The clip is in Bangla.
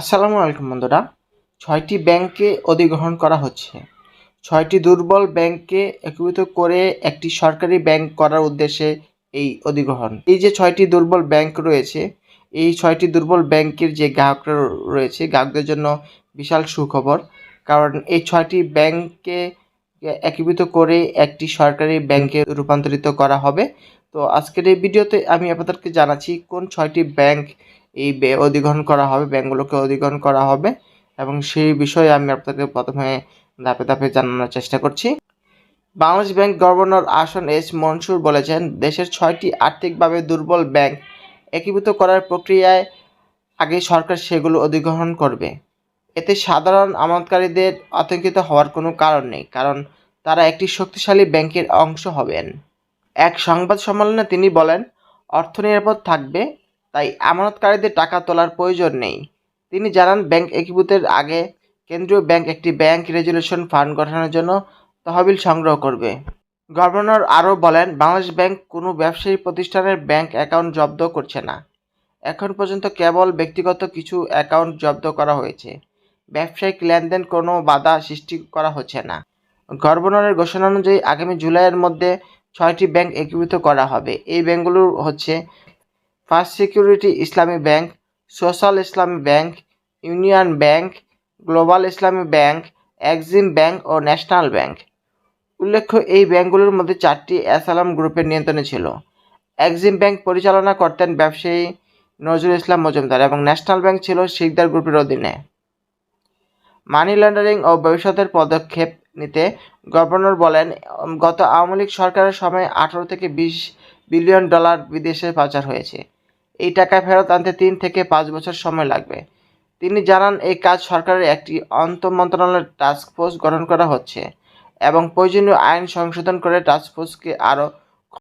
আসসালামু আলাইকুম বন্ধুরা। ছয়টি ব্যাংককে অধিগ্রহণ করা হচ্ছে। ছয়টি দুর্বল ব্যাংককে একীভূত করে একটি সরকারি ব্যাংক করার উদ্দেশ্যে এই অধিগ্রহণ। এই যে ছয়টি দুর্বল ব্যাংক রয়েছে, এই ছয়টি দুর্বল ব্যাংকের যে গ্রাহকরা রয়েছে, গ্রাহকদের জন্য বিশাল সুখবর। কারণ এই ছয়টি ব্যাংককে একীভূত করে একটি সরকারি ব্যাংকে রূপান্তরিত করা হবে। তো আজকের এই ভিডিওতে আমি আপনাদেরকে জানাচ্ছি কোন ছয়টি ব্যাংক এই অধিগ্রহণ করা হবে ব্যাংকগুলোকে অধিগ্রহণ করা হবে এবং সেই বিষয়ে আমি আপনাদের প্রথমে ধাপে ধাপে জানানোর চেষ্টা করছি। Bangladesh bank governor Ahsan S Mansur বলেছেন, দেশের ছয়টি আর্থিকভাবে দুর্বল ব্যাংক একীভূত করার প্রক্রিয়ায় আগে সরকার সেগুলো অধিগ্রহণ করবে। এতে সাধারণ আমানতকারীদের আতঙ্কিত হওয়ার কোনো কারণ নেই, কারণ তারা একটি শক্তিশালী ব্যাংকের অংশ হবেন। এক সংবাদ সম্মেলনে তিনি বলেন, অর্থ নিরাপদ থাকবে তাই আমানতকারীদের টাকা তোলার প্রয়োজন নেই। তিনি জানান, ব্যাংক একীভূতের আগে কেন্দ্রীয় ব্যাংক একটি ব্যাংক রেজুলেশন ফান্ড গঠনের জন্য তহবিল সংগ্রহ করবে। গভর্নর আরও বলেন, বাংলাদেশ ব্যাংক কোনো ব্যবসায়ী প্রতিষ্ঠানের ব্যাংক অ্যাকাউন্ট জব্দ করছে না। এখন পর্যন্ত কেবল ব্যক্তিগত কিছু অ্যাকাউন্ট জব্দ করা হয়েছে। ব্যবসায়িক লেনদেন কোনো বাধা সৃষ্টি করা হচ্ছে না। গভর্নরের ঘোষণা অনুযায়ী আগামী জুলাইয়ের মধ্যে ছয়টি ব্যাংক একীভূত করা হবে। এই ব্যাংকগুলো হচ্ছে first security Islami bank, social Islami bank, union bank, global Islami bank, Exim bank ও ন্যাশনাল ব্যাংক। উল্লেখ্য, এই ব্যাংকগুলোর মধ্যে চারটি অ্যাসালাম গ্রুপের নিয়ন্ত্রণে ছিল। এক্সিম ব্যাংক পরিচালনা করতেন ব্যবসায়ী নজরুল ইসলাম মজুমদার এবং ন্যাশনাল ব্যাংক ছিল শিকদার গ্রুপের অধীনে। মানি লন্ডারিং ও ভবিষ্যতের পদক্ষেপ নিতে গভর্নর বলেন, গত আওয়ামী লীগ সরকারের সময় আঠারো থেকে বিশ বিলিয়ন ডলার বিদেশে পাচার হয়েছে। এই টাকা ফেরত আনতে তিন থেকে পাঁচ বছর সময় লাগবে। তিনি জানান, এই কাজ সরকারের একটি অন্ত মন্ত্রণালয়ের টাস্কফোর্স গঠন করা হচ্ছে এবং প্রয়োজনীয় আইন সংশোধন করে টাস্কফোর্সকে আরও